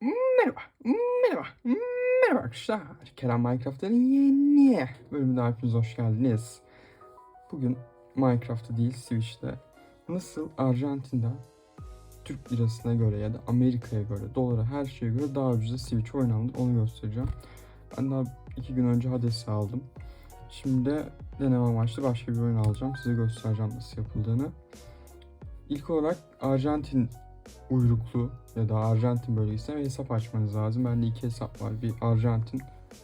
Merhaba, merhaba, merhaba arkadaşlar. Kerem Minecraft'ın yeni bölümüne hepiniz hoş geldiniz. Bugün Minecraft'ta değil Switch'te nasıl Arjantin'den Türk lirasına göre ya da Amerika'ya göre, dolara her şeye göre daha ucuza Switch oynandı onu göstereceğim. Ben daha iki gün önce Hades'i aldım. Şimdi de deneme amaçlı başka bir oyun alacağım. Size göstereceğim nasıl yapıldığını. İlk olarak Arjantin uyruklu ya da Arjantin bölgesine bir hesap açmanız lazım. Bende iki hesap var. Bir Arjantin,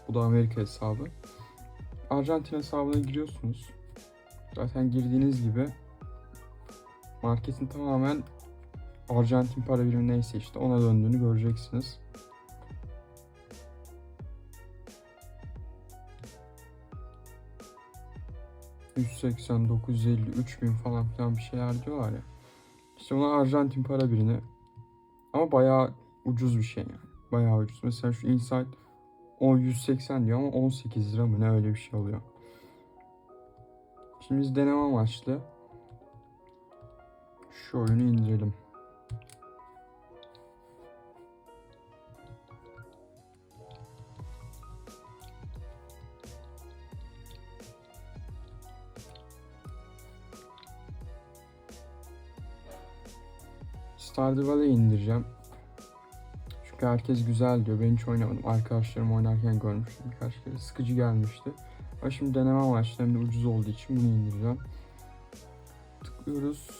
bu da Amerika hesabı. Arjantin hesabına giriyorsunuz. Zaten girdiğiniz gibi marketin tamamen Arjantin para birimi neyse işte ona döndüğünü göreceksiniz. ...180, 950, 3000 falan filan bir şeyler diyorlar ya. İşte ona Arjantin para birimi ama bayağı ucuz bir şey yani. Bayağı ucuz. Mesela şu Insight o 180 diyor ama 18 lira mı ne öyle bir şey oluyor. Şimdi biz deneme amaçlı şu oyunu indirelim. Stardew indireceğim. Çünkü herkes güzel diyor. Ben hiç oynamadım. Arkadaşlarım oynarken görmüştüm birkaç kere. Sıkıcı gelmişti. Ama şimdi deneme amaçlı hem de ucuz olduğu için bunu indireceğim. Tıklıyoruz.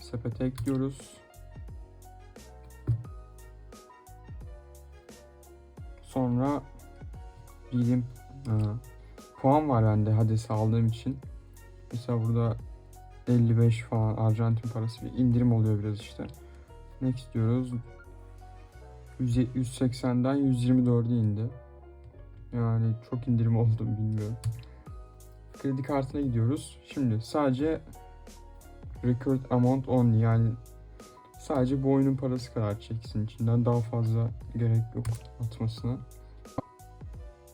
Sepete ekliyoruz. Sonra diyelim puan var bende Hades'i aldığım için. Mesela burada 55 falan Arjantin parası bir indirim oluyor biraz işte. Next diyoruz. 100 180'den 124'e indi. Yani çok indirim oldu bilmiyorum. Kredi kartına gidiyoruz. Şimdi sadece record amount only yani sadece bu oyunun parası kadar çeksin içinden daha fazla gerek yok atmasına.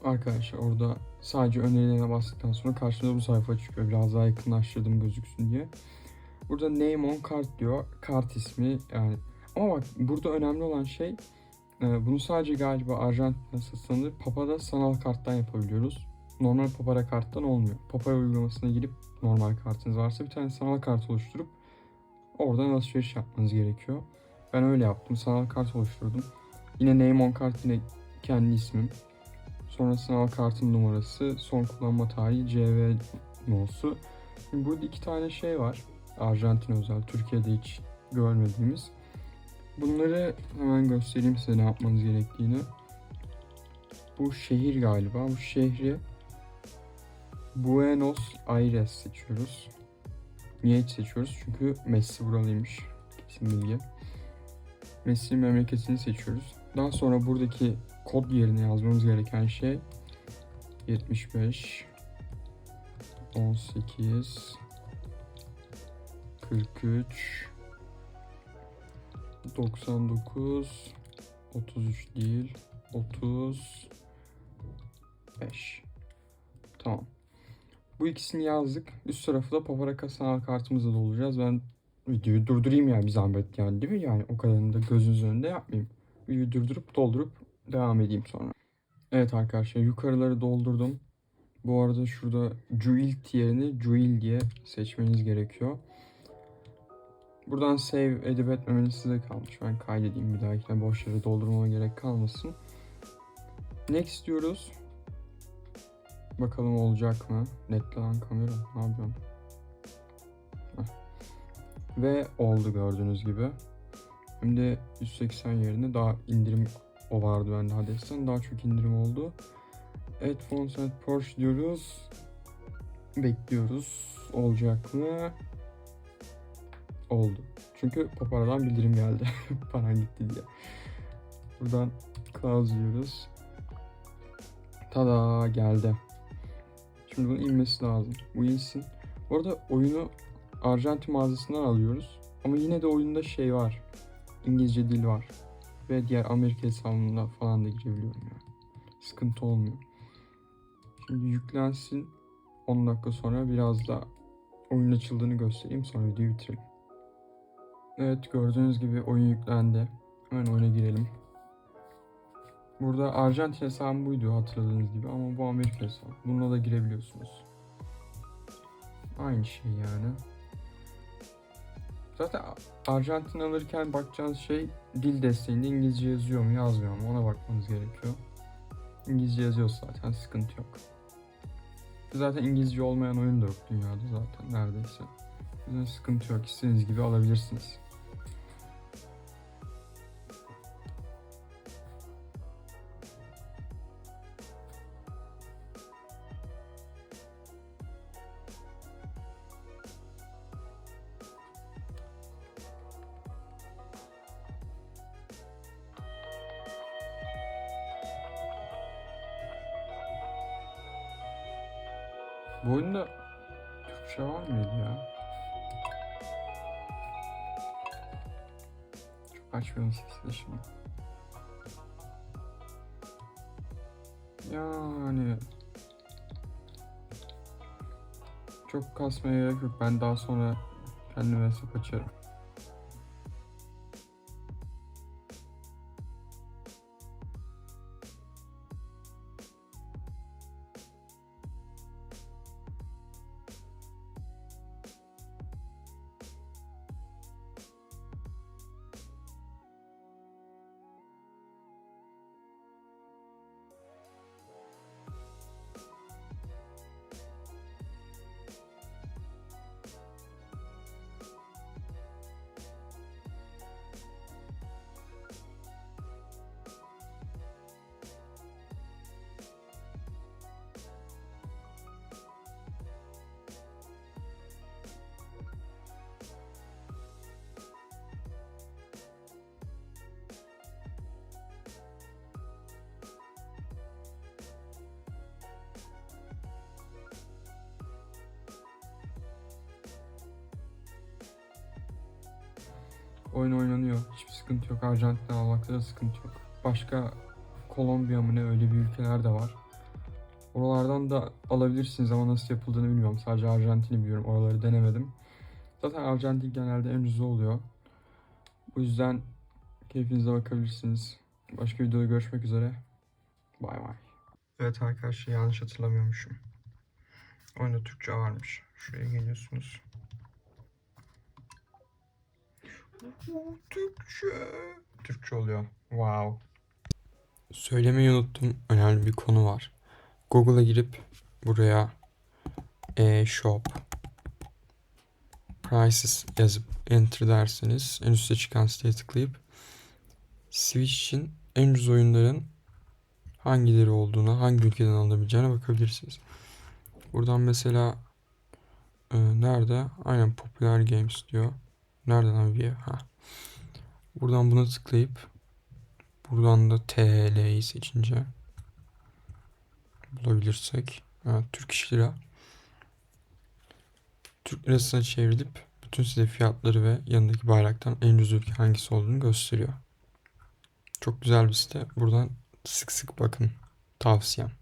Arkadaşlar orada sadece önerilerine bastıktan sonra karşımıza bu sayfa çıkıyor. Biraz daha yakınlaştırdım gözüksün diye. Burada name on card diyor. Kart ismi yani. Ama bak burada önemli olan şey e, bunu sadece galiba Arjantin'de satılır. Papa'da sanal karttan yapabiliyoruz. Normal Papara karttan olmuyor. Papara uygulamasına girip normal kartınız varsa bir tane sanal kart oluşturup oradan alışveriş yapmanız gerekiyor. Ben öyle yaptım. Sanal kart oluşturdum. Yine name on card yine kendi ismim. Sonra sınav kartın numarası, son kullanma tarihi, CV nosu. Şimdi burada iki tane şey var. Arjantin özel, Türkiye'de hiç görmediğimiz. Bunları hemen göstereyim size ne yapmanız gerektiğini. Bu şehir galiba. Bu şehri Buenos Aires seçiyoruz. Niye hiç seçiyoruz? Çünkü Messi buralıymış. Kesin bilgi. Messi'nin memleketini seçiyoruz. Daha sonra buradaki kod yerine yazmamız gereken şey 75 18 43 99 33 değil 35 Tamam. Bu ikisini yazdık. Üst tarafı da Paparaka sanal kartımızla dolduracağız. Ben videoyu durdurayım yani bir zahmet yani değil mi? Yani o kadarını da gözünüzün önünde yapmayayım. Videoyu durdurup doldurup devam edeyim sonra. Evet arkadaşlar yukarıları doldurdum. Bu arada şurada Juilt yerini Juil diye seçmeniz gerekiyor. Buradan save edip etmemeniz size kalmış. Ben kaydedeyim bir dahakine boş yere doldurmama gerek kalmasın. Next diyoruz. Bakalım olacak mı? Netle lan kamera. Ne yapıyorum? Heh. Ve oldu gördüğünüz gibi. Hem de 180 yerine daha indirim o vardı bende Hades'ten. Daha çok indirim oldu. Evet Fonset Porsche diyoruz. Bekliyoruz. Olacak mı? Oldu. Çünkü Papara'dan bildirim geldi. Paran gitti diye. Buradan Klaus diyoruz. Tada geldi. Şimdi bunun inmesi lazım. Bu insin. Bu arada oyunu Arjantin mağazasından alıyoruz. Ama yine de oyunda şey var. İngilizce dil var. Ve diğer Amerika hesabında falan da girebiliyorum yani. Sıkıntı olmuyor. Şimdi yüklensin. 10 dakika sonra biraz da oyun açıldığını göstereyim sonra videoyu bitirelim. Evet gördüğünüz gibi oyun yüklendi. Hemen oyuna girelim. Burada Arjantin hesabım buydu hatırladığınız gibi ama bu Amerika hesabı. Bununla da girebiliyorsunuz. Aynı şey yani. Zaten Arjantin alırken bakacağınız şey dil desteğinde İngilizce yazıyor mu yazmıyor mu ona bakmanız gerekiyor. İngilizce yazıyorsa zaten sıkıntı yok. Zaten İngilizce olmayan oyun da yok dünyada zaten neredeyse. Sıkıntı yok. İstediğiniz gibi alabilirsiniz. Bu oyunda Türkçe var mıydı ya? Çok açmıyorum sesini şimdi. Yani çok kasmaya gerek yok. Ben daha sonra kendime hesap açarım. Oyun oynanıyor. Hiçbir sıkıntı yok. Arjantin almakta da sıkıntı yok. Başka Kolombiya mı ne öyle bir ülkeler de var. Oralardan da alabilirsiniz ama nasıl yapıldığını bilmiyorum. Sadece Arjantin'i biliyorum. Oraları denemedim. Zaten Arjantin genelde en ucuz oluyor. Bu yüzden keyfinize bakabilirsiniz. Başka videoda görüşmek üzere. Bay bay. Evet arkadaşlar yanlış hatırlamıyormuşum. Oyunda Türkçe varmış. Şuraya geliyorsunuz. Türkçe. Türkçe oluyor. Wow. Söylemeyi unuttum. Önemli bir konu var. Google'a girip buraya e-shop prices yazıp enter derseniz en üstte çıkan siteye tıklayıp Switch için en ucuz oyunların hangileri olduğuna, hangi ülkeden alınabileceğine bakabilirsiniz. Buradan mesela e, nerede? Aynen Popular Games diyor. Nereden abi? Ha. Buradan buna tıklayıp buradan da TL'yi seçince bulabilirsek ha, Türk İş Lira Türk lirasına çevrilip bütün size fiyatları ve yanındaki bayraktan en ucuz ülke hangisi olduğunu gösteriyor. Çok güzel bir site. Buradan sık sık bakın. Tavsiyem.